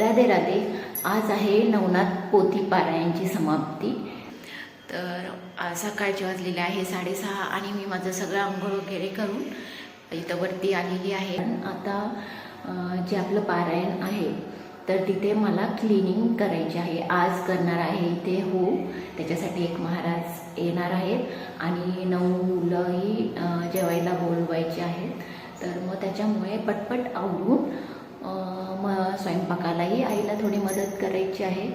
राधे राधे आज आहे नवनाथ पोथी पारायणची समाप्ती. तर आज सकाळचे वाजलेले आहे साडेसहा आणि मी माझं सगळं आंघोळ वगैरे करून इथं वरती आलेली आहे. आता जे आपलं पारायण आहे तर तिथे मला क्लिनिंग करायची आहे. आज करणार आहे इथे हो. त्याच्यासाठी एक महाराज येणार आहेत आणि नऊ मुलंही जेवायला बोलवायचे आहेत. तर मग त्याच्यामुळे पटपट आवडून मग स्वयंपाकालाही आईला थोडी मदत करायची आहे.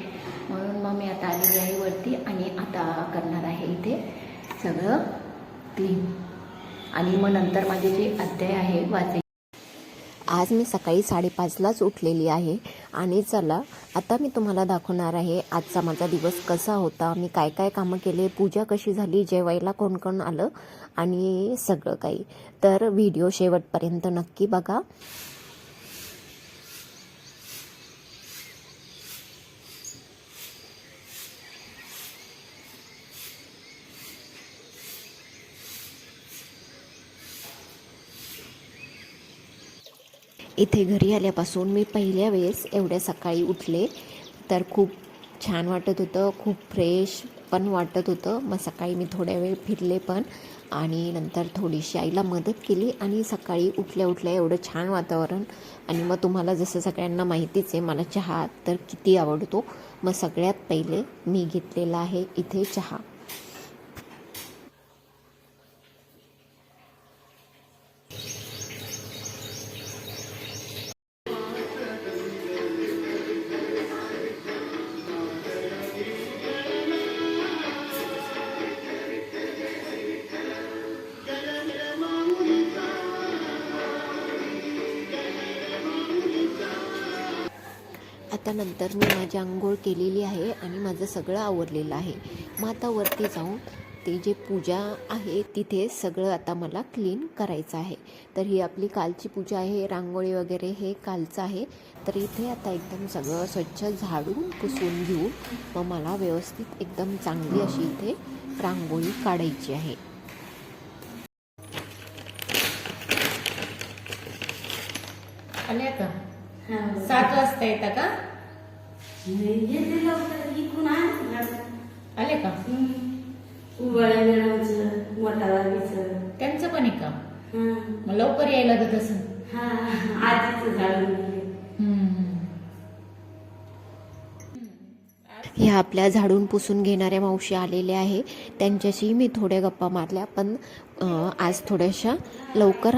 म्हणून मग मी आता आलेली आहे वरती आणि आता करणार आहे इथे सगळं क्लीन आणि मग नंतर माझे जे अध्याय आहे वाचे आज मी सकाळी साडेपाचलाच उठलेली आहे आणि चला आता मी तुम्हाला दाखवणार आहे आजचा माझा दिवस कसा होता मी काय काय कामं केले पूजा कशी झाली जेवायला कोण कोण आलं आणि सगळं काही. तर व्हिडिओ शेवटपर्यंत नक्की बघा. इथे घरी आल्यापासून मी पहिल्या वेळेस एवढ्या सकाळी उठले तर खूप छान वाटत होतं खूप फ्रेश पण वाटत होतं. मग सकाळी मी थोड्या वेळ फिरले पण आणि नंतर थोडीशी आईला मदत केली आणि सकाळी उठल्या उठल्या एवढं छान वातावरण आणि मग तुम्हाला जसं सगळ्यांना माहितीच आहे मला चहा तर किती आवडतो. मग सगळ्यात पहिले मी घेतलेला आहे इथे चहा. आता नंतर मी माझी आंघोळ केलेली आहे आणि माझं सगळं आवरलेलं आहे. मग आता वरती जाऊन ते जे पूजा आहे तिथे सगळं आता मला क्लीन करायचं आहे. तर ही आपली कालची पूजा आहे रांगोळी वगैरे हे कालचं आहे. तर इथे आता एकदम सगळं स्वच्छ झाडून पुसून घेऊन मग मला व्यवस्थित एकदम चांगली अशी इथे रांगोळी काढायची आहे. आल्या का सात वाजता येता का? आले का? त्यांचं पण आहे का मग लवकर यायला लागत असं ह्या आपल्या झाडून पुसून घेणाऱ्या मावशी आलेल्या आहे. त्यांच्याशी मी थोड्या गप्पा मारल्या पण आज थोड्याशा लवकर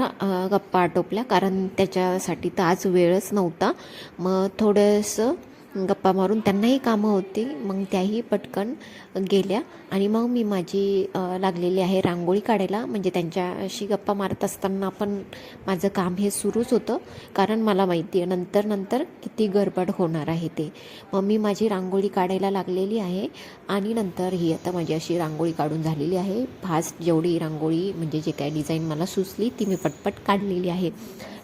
गप्पा आटोपल्या कारण त्याच्यासाठी तर आज वेळच नव्हता. मग थोडंसं गप्पा मारून त्यांनाही कामं होती. मग त्याही पटकन गेल्या. आणि मग मी माझी लागलेली आहे रांगोळी काढायला. म्हणजे त्यांच्याशी गप्पा मारत असताना पण माझं काम हे सुरूच होतं. कारण मला माहिती आहे नंतर नंतर किती गडबड होणार आहे ते. मग मी माझी रांगोळी काढायला लागलेली आहे. आणि नंतर ही आता माझी अशी रांगोळी काढून झालेली आहे. फास्ट जेवढी रांगोळी म्हणजे जे काय डिझाईन मला सुचली ती मी पटपट काढलेली आहे.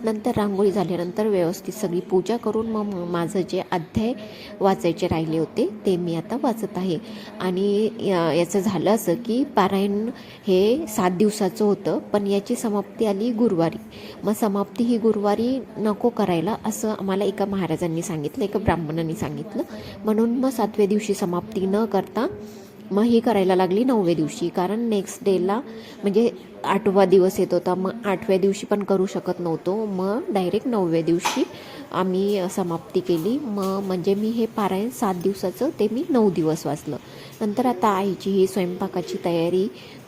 नंतर रांगोळी झाल्यानंतर व्यवस्थित सगळी पूजा करून मग माझं जे अध्याय वाचायचे राहिले होते ते मी आता वाचत आहे. आणि या- याचं झालं असं की पारायण हे सात दिवसाचं होतं पण याची समाप्ती आली गुरुवारी. मग समाप्ती ही गुरुवारी नको करायला असं आम्हाला एका महाराजांनी सांगितलं एका ब्राह्मणांनी सांगितलं. म्हणून मग सातव्या दिवशी समाप्ती न करता मग ही करायला लागली नवव्या दिवशी. कारण नेक्स्ट डेला म्हणजे आठवा दिवस येत होता. मग आठव्या दिवशी पण करू शकत नव्हतो. मग डायरेक्ट नवव्या दिवशी आम्ही समाप्ती केली. मग म्हणजे मी हे पारायण सात दिवसाचं ते मी नऊ दिवस वाचलं. नंतर आता आईची ही स्वयंपाकाची तयारी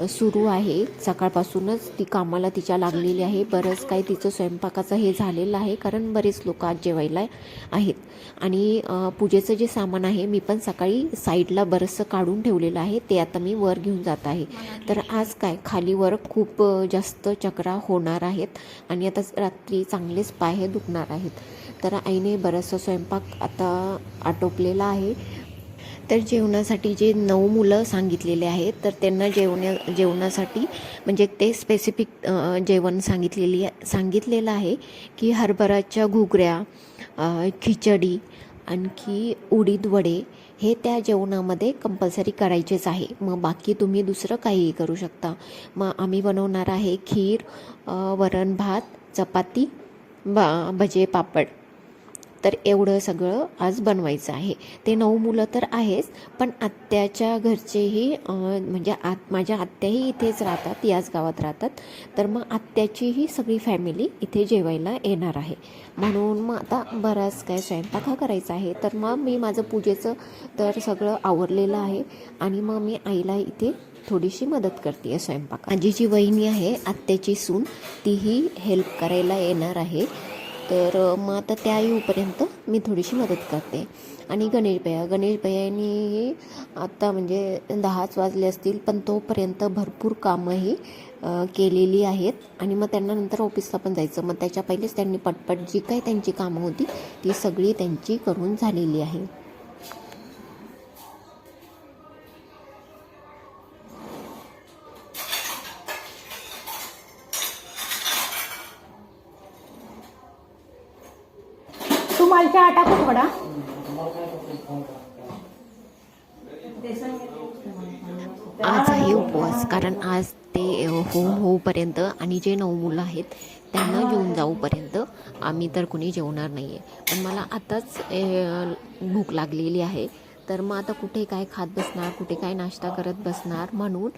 सुरू आहे. सकाळपासूनच ती कामाला तिच्या लागलेली आहे. बरंच काही तिचं स्वयंपाकाचं हे झालेलं आहे कारण बरेच लोक आज जेवायला आहेत. आणि पूजेचं जे सामान आहे मी पण सकाळी साईडला बरंचसं काढून ठेवलेलं आहे. ते आता मी वर घेऊन जात आहे. तर आज काय? खाली वर खूप जास्त चक्रा होणार आहेत. आणि आता रात्री चांगलेच पाय हे दुखणार आहेत. तर आईने बरंचसं स्वयंपाक आता आटोपलेला आहे. तर जेवणासाठी जे नऊ मुलं सांगितलेले आहेत तर त्यांना जेवण्या जेवणासाठी म्हणजे ते स्पेसिफिक जेवण सांगितलेली सांगितलेलं आहे की हरभराच्या घुगऱ्या खिचडी आणखी उडीद वडे हे त्या जेवणामध्ये कंपल्सरी करायचेच आहे. मग बाकी तुम्ही दुसरं काहीही करू शकता. मग आम्ही बनवणार आहे खीर वरण भात चपाती बा भजे पापड. तर एवढं सगळं आज बनवायचं आहे. ते नऊ मुलं तर आहेच पण आत्याच्या घरचेही म्हणजे आत माझ्या आत्याही इथेच राहतात याच गावात राहतात. तर मग आत्याचीही सगळी फॅमिली इथे जेवायला येणार आहे. म्हणून मग आता बराच काय स्वयंपाक हा करायचा आहे. तर मग मी माझं पूजेचं तर सगळं आवरलेलं आहे आणि मग मी आईला इथे थोडीशी मदत करते आहे स्वयंपाक माझी जी वहिनी आहे आत्याची सून तीही हेल्प करायला येणार आहे. तर मग आता त्या येऊपर्यंत मी थोडीशी मदत करते. आणि गणेश भैया गणेश भैयानी म्हणजे दहाच वाजले असतील पण तोपर्यंत भरपूर कामंही केलेली आहेत. आणि मग त्यांना नंतर ऑफिसला पण जायचं. मग त्याच्या पहिलेच त्यांनी पटपट जी काही त्यांची कामं होती ती सगळी त्यांची करून झालेली आहे. मालच्या आटा खूप आज आहे उपवास कारण आज ते होम होऊपर्यंत आणि जे नऊ मुलं आहेत त्यांना घेऊन जाऊपर्यंत आम्ही तर कुणी जेवणार नाही आहे पण मला आताच भूक लागलेली आहे. तर मग आता कुठे काय खात बसणार कुठे काय नाश्ता करत बसणार म्हणून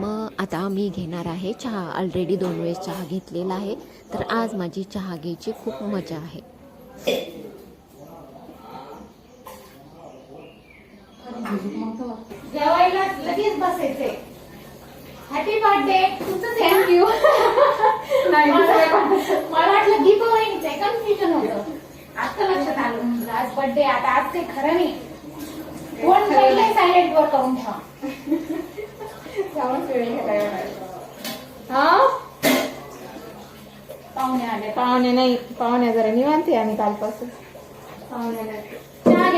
मग आता आम्ही घेणार आहे चहा. ऑलरेडी दोन वेळेस चहा घेतलेला आहे. तर आज माझी चहा घ्यायची खूप मजा आहे. जेवायला लगेच बसायचे हॅपी बर्थडे तुझं थँक्यू मला वाटलं दीपावळीचं कन्फ्युजन होतं. आता लक्षात आलं. आज बर्थडे आता आज ते खरं नाही. कोण पहिले सायलेंट वर करून ठेवा. पाहुणे आले. पाहुणे नाही. पाहुणे जरा निवांते आम्ही कालपासून. चहा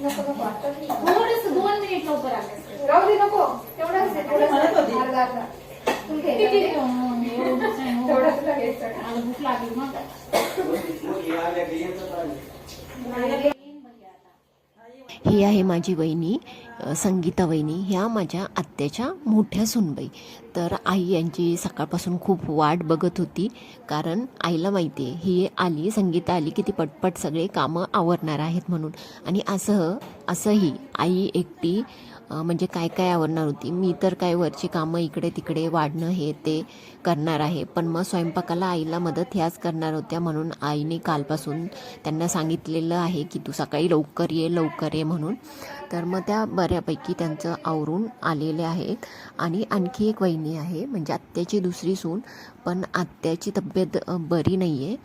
घ्यायचाय थोडस दोन मिनिट लवकर आले राहू दे नको. तेवढंच आहे. अर्धा अर्धा. तू घे, किती. तेवढंच भूक लागली मग. ही आहे माझी वहिनी संगीता वहिनी. ह्या माझ्या आत्याच्या मोठ्या सुनबाई. तर आई यांची सकाळपासून खूप वाट बघत होती. कारण आईला माहिती आहे ही आली संगीता आली की ती पटपट सगळे कामं आवरणार आहेत म्हणून. आणि असं असंही आई एकटी म्हणजे काय काय आवडणार होती? मी तर काय वरची कामं इकडे तिकडे वाढणं हे ते करणार आहे. पण मग स्वयंपाकाला आईला मदत ह्याच करणार होत्या म्हणून आईने कालपासून त्यांना सांगितलेलं आहे की तू सकाळी लवकर ये लवकर ये म्हणून. तर मग त्या बऱ्यापैकी त्यांचं आवरून आलेले आहेत. आणि आणखी एक वहिनी आहे म्हणजे आत्याची दुसरी सून पण आत्याची तब्येत बरी नाही आहे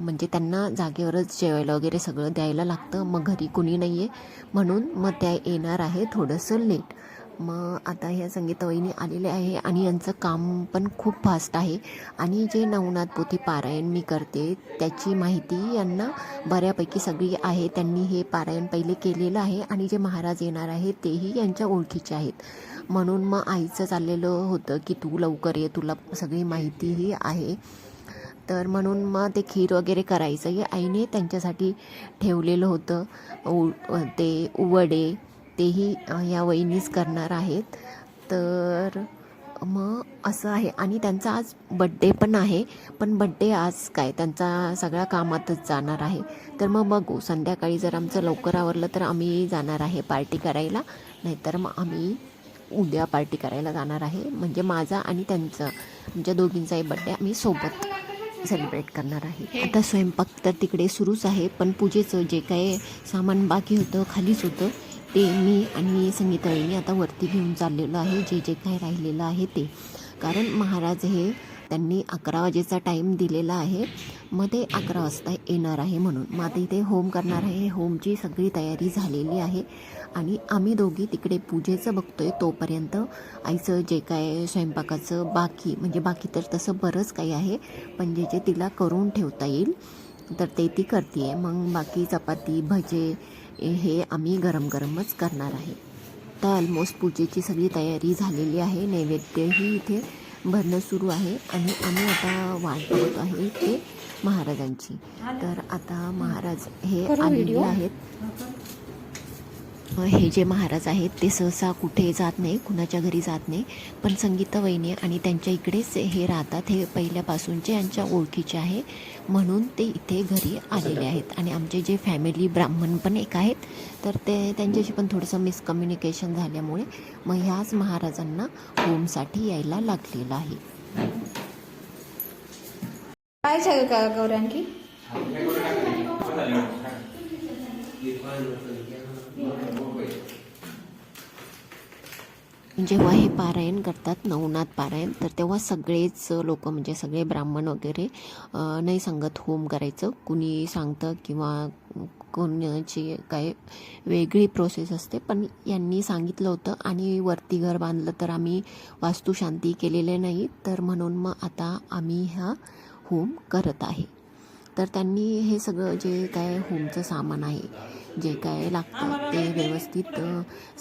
म्हणजे त्यांना जागेवरच जेवायला वगैरे सगळं द्यायला लागतं मग घरी कुणी नाही आहे म्हणून मग त्या येणार आहे थोडं थोडंसं लेट मग आता ह्या संगीतावहिनी आलेले आहे आणि यांचं काम पण खूप फास्ट आहे. आणि जे नवनाथ पोथी पारायण मी करते त्याची माहिती यांना बऱ्यापैकी सगळी आहे. त्यांनी हे पारायण पहिले केलेलं आहे आणि जे महाराज येणार आहे तेही यांच्या ओळखीचे आहेत. म्हणून मग आईचं चाललेलं होतं की तू लवकर ये तुला सगळी माहितीही आहे. तर म्हणून मग ते खीर वगैरे करायचं हे आईने त्यांच्यासाठी ठेवलेलं होतं. उ ते उवडे तेही या वहिनीच करणार आहेत. तर मग असं आहे. आणि त्यांचा आज बड्डे पण आहे. पण बड्डे आज काय? त्यांचा सगळ्या कामातच जाणार आहे. तर मग बघू. संध्याकाळी जर आमचं लवकर आवरलं तर आम्ही जाणार आहे पार्टी करायला. नाहीतर मग आम्ही उद्या पार्टी करायला जाणार आहे. म्हणजे माझा आणि त्यांचा आमच्या दोघींचाही बड्डे आम्ही सोबत सेलिब्रेट करणार आहे. आता स्वयंपाक तर तिकडे सुरूच आहे. पण पूजेचं जे काय सामान बाकी होतं खालीच होतं ते मी आणि संगीता आता वरती घेऊन चाललेलो आहे जे जे काही राहिलेलं आहे ते. कारण महाराज हे त्यांनी अकरा वाजेचा टाईम दिलेला आहे. मग ते अकरा वाजता येणार आहे म्हणून. मग आता इथे होम करणार आहे. होमची सगळी तयारी झालेली आहे. आणि आम्ही दोघी तिकडे पूजेचं बघतोय तोपर्यंत. आईचं जे काय स्वयंपाकाचं बाकी म्हणजे बाकी तर तसं बरंच काही आहे. पण जे जे तिला करून ठेवता येईल तर ते ती करते आहे मग बाकी चपाती भजे हे आम्ही गरम गरमच करणार आहे. तर ऑलमोस्ट पूजेची सगळी तयारी झालेली आहे. नैवेद्यही इथे भरणं सुरू आहे आणि आम्ही आता वाट बघत आहे ते महाराजांची. तर आता महाराज हे आलेले आहेत. हे जे महाराज आहेत ते सहसा कुठे जात नाही कुणाच्या घरी जात नाही. पण संगीता वहिनी आणि त्यांच्या इकडेच हे राहतात हे पहिल्यापासूनचे यांच्या ओळखीचे आहे. म्हणून ते इथे घरी आलेले आहेत. आणि आमचे जे फॅमिली ब्राह्मण पण एक आहेत तर ते त्यांच्याशी पण थोडंसं मिसकम्युनिकेशन झाल्यामुळे मग ह्याच महाराजांना होमसाठी यायला लागलेलं आहे. काय का गौरी आणखी म्हणजे जेव्हा हे पारायण करतात नवनाथ पारायण तर तेव्हा सगळेच लोक म्हणजे सगळे ब्राह्मण वगैरे नाही सांगत होम करायचं. कुणी सांगतं किंवा कोणाची काय वेगळी प्रोसेस असते पण यांनी सांगितलं होतं आणि वरती घर बांधलं तर आम्ही वास्तुशांती केलेले नाही तर म्हणून मग आता आम्ही हा होम करत आहे. तर त्यांनी हे सगळं जे काय होमचं सामान आहे जे काय लागतं ते व्यवस्थित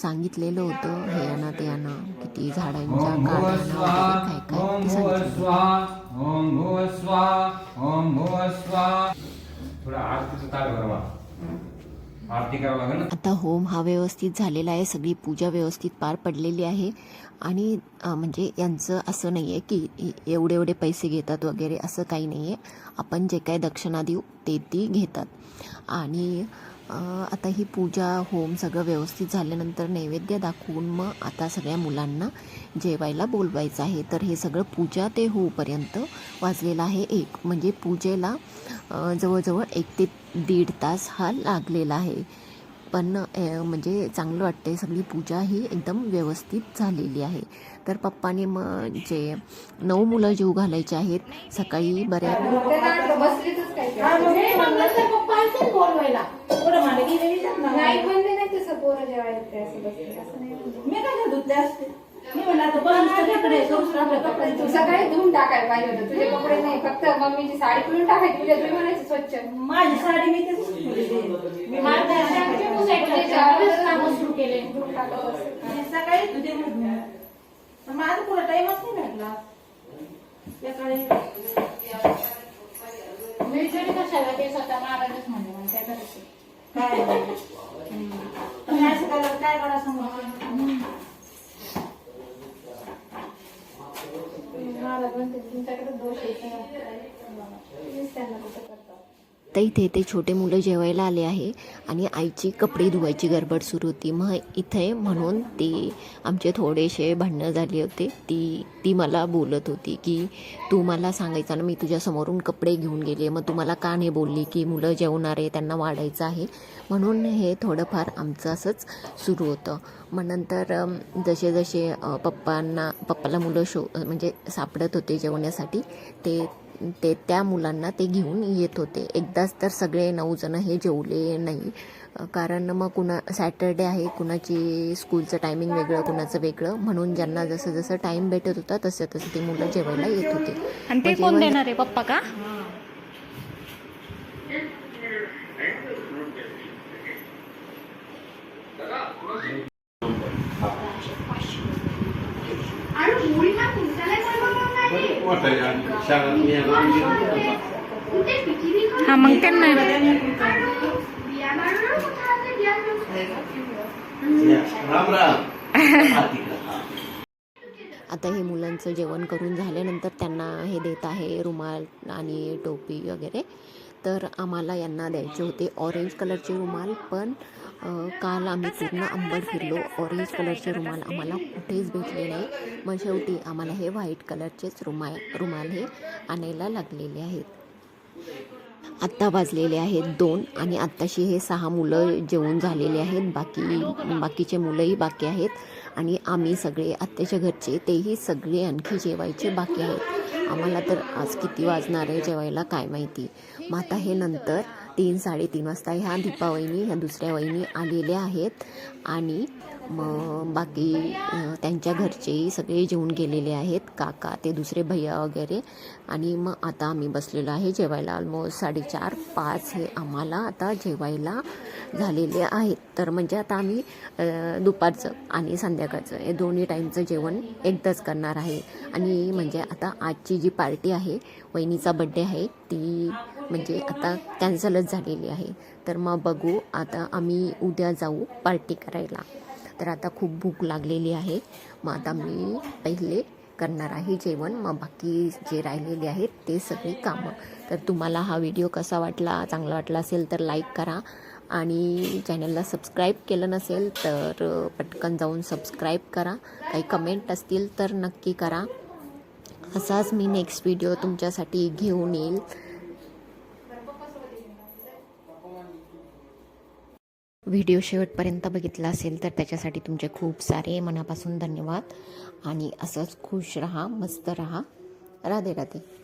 सांगितलेलं होतं. हे आणा ते आणा किती झाडांच्या काय काय ते सांगितलं आता होम हा व्यवस्थित झालेला आहे. सगळी पूजा व्यवस्थित पार पडलेली आहे. आणि म्हणजे यांचं असं नाही आहे की एवढे एवढे पैसे घेतात वगैरे असं काही नाही आहे आपण जे काय दक्षिणा देऊ ते ती घेतात. आणि आता ही पूजा होम सगळं व्यवस्थित झाल्यानंतर नैवेद्य दाखवून मग आता सगळ्या मुलांना जेवायला बोलवायचं आहे. तर हे सगळं पूजा ते होऊपर्यंत वाजलेलं आहे एक. म्हणजे पूजेला जवळजवळ एक ते दीड तास हा लागलेला आहे. पण म्हणजे चांगलं वाटते सगळी पूजा ही एकदम व्यवस्थित झालेली आहे. तर पप्पाने मग जे नऊ मुलं जीव घालायचे आहेत सकाळी बऱ्या नाही पोरं. मी म्हणलं आता तिकडे करूच आपल्या सकाळी धुवून टाकायला पाहिजे होतं. तुझे कपडे नाही फक्त मम्मीची साडी पिळून टाकायची तुझ्या तुम्ही म्हणायची स्वच्छ. माझी साडी मी तेच ठेवलेली. मी माझ्या तुझ्या कामं सुरू केले. धुवून टाकत बसले. आणि सकाळी तुझे म्हणून माझा पुढे टाइमच नाही भेटला. सकाळी. मी जरी कशाला? ते स्वतः महाराजच म्हणले काय करायचं? काय तुम्ही असं केलं काय करा समोर मला म्हणते तुमच्याकडे दोष येते तुम्हीच त्यांना कुठं करता तर इथे ते छोटे मुलं जेवायला आले आहे आणि आईची कपडे धुवायची गडबड सुरू होती. मग इथे म्हणून ती आमचे थोडेसे भांडणं झाले होते. ती ती मला बोलत होती की तू मला सांगायचं ना मी तुझ्यासमोरून कपडे घेऊन गेले. मग तू मला का नाही बोलली की मुलं जेवणार आहे त्यांना वाढायचं आहे? म्हणून हे थोडंफार आमचं असंच सुरू होतं. मग नंतर जसे जसे पप्पांना पप्पाला मुलं शो म्हणजे सापडत होते जेवण्यासाठी ते ते त्या मुलांना ते घेऊन येत होते. एकदाच तर सगळे नऊ जण हे जेवले नाही. कारण मग कुणा सॅटरडे आहे कुणाची स्कूलचं टायमिंग वेगळं कुणाचं वेगळं. म्हणून ज्यांना जसं जसं टाईम भेटत होता तसं तसं ते मुलं जेवायला येत होते. आणि ते मग कोण जेवण- देणार आहे पप्पा का? हा मग त्यांना. आता हे मुलांचं जेवण करून झाल्यानंतर त्यांना हे देत आहे रुमाल आणि टोपी वगैरे. तर आम्हाला यांना द्यायचे होते ऑरेंज कलरचे रुमाल. पण काल आम्ही पूर्ण अंबड फिरलो. ऑरेंज कलरचे रुमाल आम्हाला कुठेच भेटले नाही. मग शेवटी आम्हाला हे व्हाईट कलरचेच रुमाल रुमाल हे आणायला लागलेले आहेत. आत्ता वाजलेले आहेत दोन आणि आत्ताशी हे सहा मुलं जेवून झालेले आहेत. बाकी बाकीचे मुलंही बाकी आहेत. आणि आम्ही सगळे आत्ताच्या घरचे तेही सगळे आणखी जेवायचे बाकी आहेत. आम्हाला तर आज किती वाजणार आहे जेवायला काय माहिती. मग आता हे नंतर तीन साडेतीन वाजता ह्या दीपा वहिनी ह्या दुसऱ्या वहिनी आलेल्या आहेत. आणि मग बाकी त्यांच्या घरचेही सगळे जेवून गेलेले आहेत काका ते दुसरे भैया वगैरे. आणि मग आता आम्ही बसलेलो आहे जेवायला. ऑलमोस्ट साडेचार पाच हे आम्हाला आता जेवायला झालेले आहेत. तर म्हणजे आता आम्ही दुपारचं आणि संध्याकाळचं हे दोन्ही टाईमचं जेवण एकदाच करणार आहे. आणि म्हणजे आता आजची जी पार्टी आहे वहिनीचा बड्डे आहे ती म्हणजे आता कॅन्सलच झालेली आहे. तर मग बघू आता आम्ही उद्या जाऊ पार्टी करायला. तर आता खूप भूक लागलेली आहे. मग आता मी पहिले करणार आहे जेवण. मग बाकी जे राहिलेले आहेत ते सगळी कामं. तर तुम्हाला हा व्हिडिओ कसा वाटला चांगला वाटला असेल तर लाईक करा. आणि चॅनलला सबस्क्राईब केलं नसेल तर पटकन जाऊन सबस्क्राईब करा. काही कमेंट असतील तर नक्की करा. असाच मी नेक्स्ट व्हिडिओ तुमच्यासाठी घेऊन येईल. व्हिडिओ शेवटपर्यंत बघितला असेल तर त्याच्यासाठी तुमचे खूप सारे मनापासून धन्यवाद. आणि असंच खुश रहा मस्त रहा. राधे राधे.